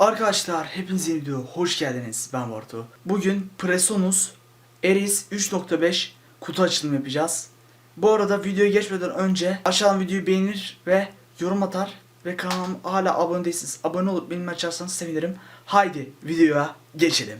Arkadaşlar hepiniz yeni videoya hoş geldiniz. Ben Bartu. Bugün Presonus Eris 3.5 kutu açılımı yapacağız. Bu arada videoya geçmeden önce aşağıdan videoyu beğenir ve yorum atar ve kanalıma hala abone değilseniz abone olup benimle açarsanız sevinirim. Haydi videoya geçelim.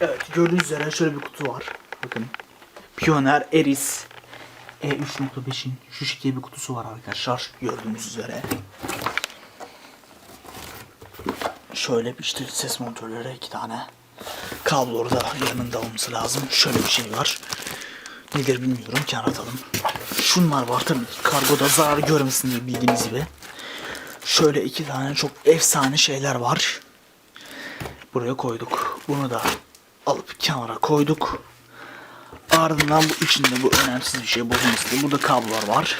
Evet gördüğünüz üzere şöyle bir kutu var. Bakın. Pioneer Eris E3.5'in şu şekilde bir kutusu var arkadaşlar. Gördüğünüz üzere. Şöyle işte ses monitörleri iki tane. Kabloları da yanında olması lazım. Şöyle bir şey var. Nedir bilmiyorum. Kenara atalım. Şunlar var tabii ki kargoda zarar görmesin diye bildiğiniz gibi. Şöyle iki tane çok efsane şeyler var. Buraya koyduk. Bunu da alıp kenara koyduk. Ardından bu içinde bu önemsiz bir şey bozulması. Burada kablolar var.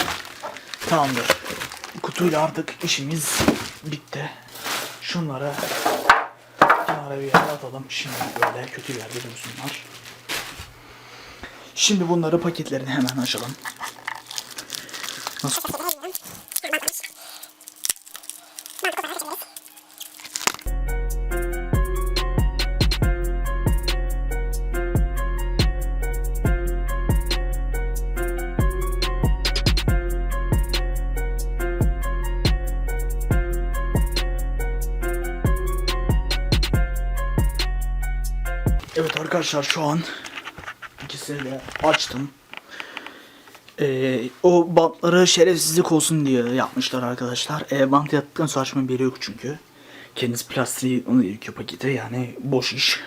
Tamamdır. Kutuyla artık işimiz bitti. Şunları kenara bir yere atalım. Şimdi böyle kötü yerde dursunlar. Şimdi bunları paketlerini hemen açalım. Nasıl? Evet arkadaşlar şu an ikisini de açtım. Ee, o bantları şerefsizlik olsun diye yapmışlar arkadaşlar. Ee, bant yaptıktan sonra açmanın bir yeri yok çünkü. Kendisi plastiği onu gerekiyor paketi yani boş iş.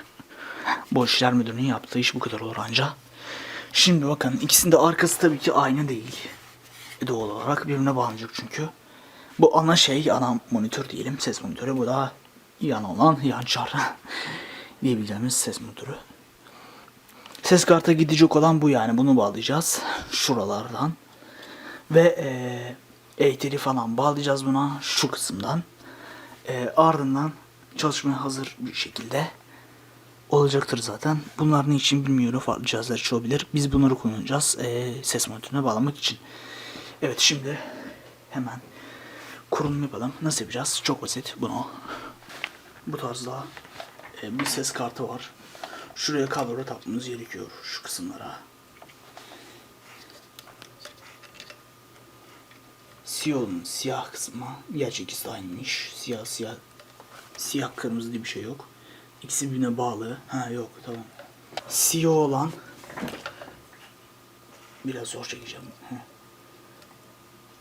Boş işler müdürünün yaptığı iş bu kadar olur anca. Şimdi bakın ikisinin de arkası tabii ki aynı değil. E, doğal olarak birbirine bağlanacak çünkü. Bu ana şey ana monitör diyelim ses monitörü bu da yan olan yan çar diyebileceğimiz ses monitörü. Ses karta gidecek olan bu yani bunu bağlayacağız şuralardan ve e, eğitiri falan bağlayacağız buna şu kısımdan E, ardından çalışmaya hazır bir şekilde olacaktır zaten. Bunlar ne için bilmiyorum farklı cihazlar için olabilir. Biz bunları kullanacağız e, ses monitörüne bağlamak için. Evet şimdi hemen kurulum yapalım. Nasıl yapacağız? Çok basit bunu. Bu tarzda e, bir ses kartı var. Şuraya kablo takmamız gerekiyor şu kısımlara. Siyahın siyah kısmı gerçi ikisi aynıymış. Siyah siyah siyah kırmızı diye bir şey yok. İkisi birbirine bağlı. Ha yok tamam. Siyah olan biraz zor çekeceğim. Heh.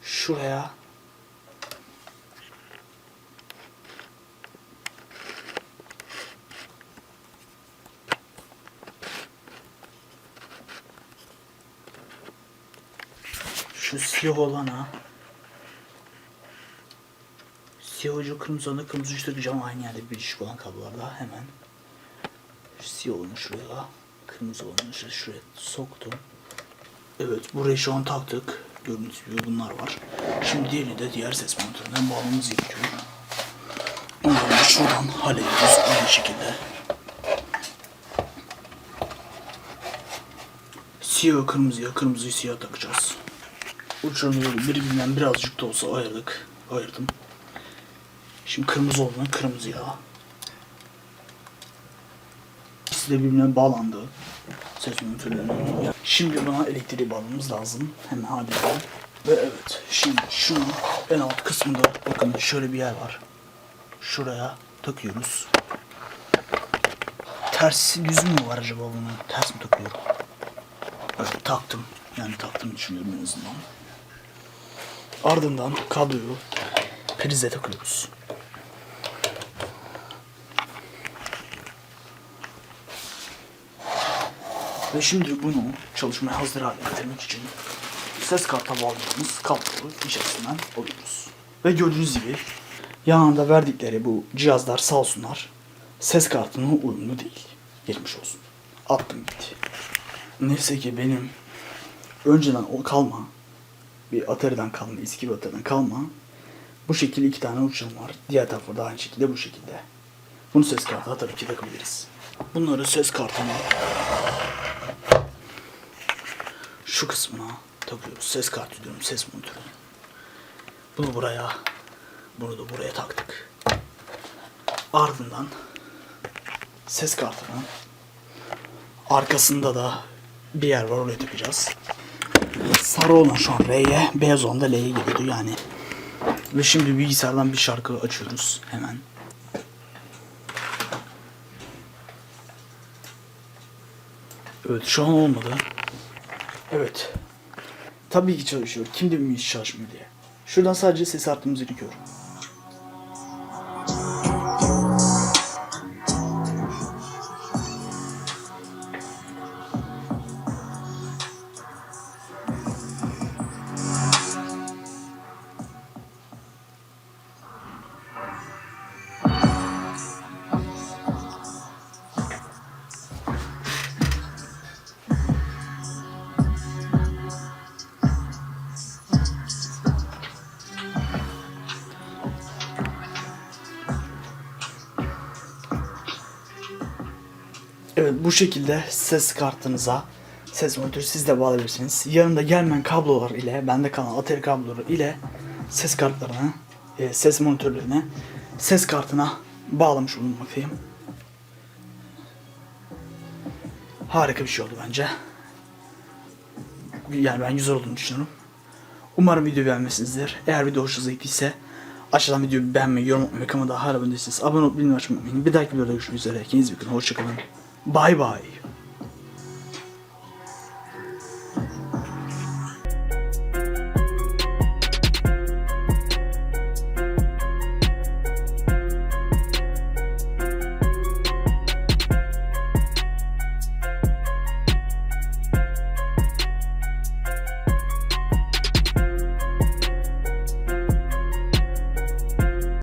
Şuraya şu siyah olana siyah ucu kırmızı olana kırmızı ucu takacağım aynı yerde birleşik olan kablolarda hemen. Şu siyah olanı şuraya kırmızı olanı şuraya, şuraya soktum. Evet burayı şu an taktık. Gördüğünüz gibi bunlar var. Şimdi diğerini de diğer ses monitöründen bağlamamız gerekiyor. Onları da şuradan hallediyoruz aynı şekilde. Siyah kırmızıya kırmızıyı siyah takacağız uçlarını birbirinden birazcık da olsa ayırdık. Ayırdım. Şimdi kırmızı olduğundan kırmızı ya. İkisi de birbirine bağlandı. Ses monitörlerinin. Şimdi buna elektriği bağlamamız lazım. Hemen halledelim. Ve evet şimdi şunu en alt kısmında bakın şöyle bir yer var. Şuraya takıyoruz. Tersi düz mü var acaba bunu? Ters mi takıyorum? Evet taktım. Yani taktım düşünüyorum en azından. Ardından kabloyu prize takıyoruz. Ve şimdi bunu çalışmaya hazır hale getirmek için ses karta bağladığımız kabloyu içerisinden alıyoruz. Ve gördüğünüz gibi yanında verdikleri bu cihazlar sağ olsunlar ses kartına uyumlu değil. Geçmiş olsun. Attım gitti. Neyse ki benim önceden o kalma bir Atari'den kalma, eski bir Atari'den kalma. Bu şekilde iki tane uçum var. Diğer tarafta da aynı şekilde bu şekilde. Bunu ses kartına tabii ki takabiliriz. Bunları ses kartına şu kısmına takıyoruz. Ses kartı diyorum, ses monitörü. Bunu buraya, bunu da buraya taktık. Ardından ses kartının arkasında da bir yer var oraya takacağız. Sarı olan şu an R'ye, beyaz olan da L'ye gidiyordu yani. Ve şimdi bilgisayardan bir şarkı açıyoruz hemen. Evet şu an olmadı. Evet. Tabii ki çalışıyor. Kim demiş çalışmıyor diye. Şuradan sadece ses arttığımızı gerekiyor. Evet bu şekilde ses kartınıza ses monitörü siz de bağlayabilirsiniz. Yanında gelmeyen kablolar ile bende kalan Atari kabloları ile ses kartlarını, e, ses monitörlerini ses kartına bağlamış bulunmaktayım. Harika bir şey oldu bence. Yani ben güzel olduğunu düşünüyorum. Umarım video beğenmişsinizdir. Eğer video hoşunuza gittiyse aşağıdan videoyu beğenmeyi, yorum yapmayı ve kanalıma daha hala abone değilseniz abone olup bildirim açmayı unutmayın. Bir dahaki videoda görüşmek üzere. Kendinize iyi bakın. Hoşçakalın. Bye bye.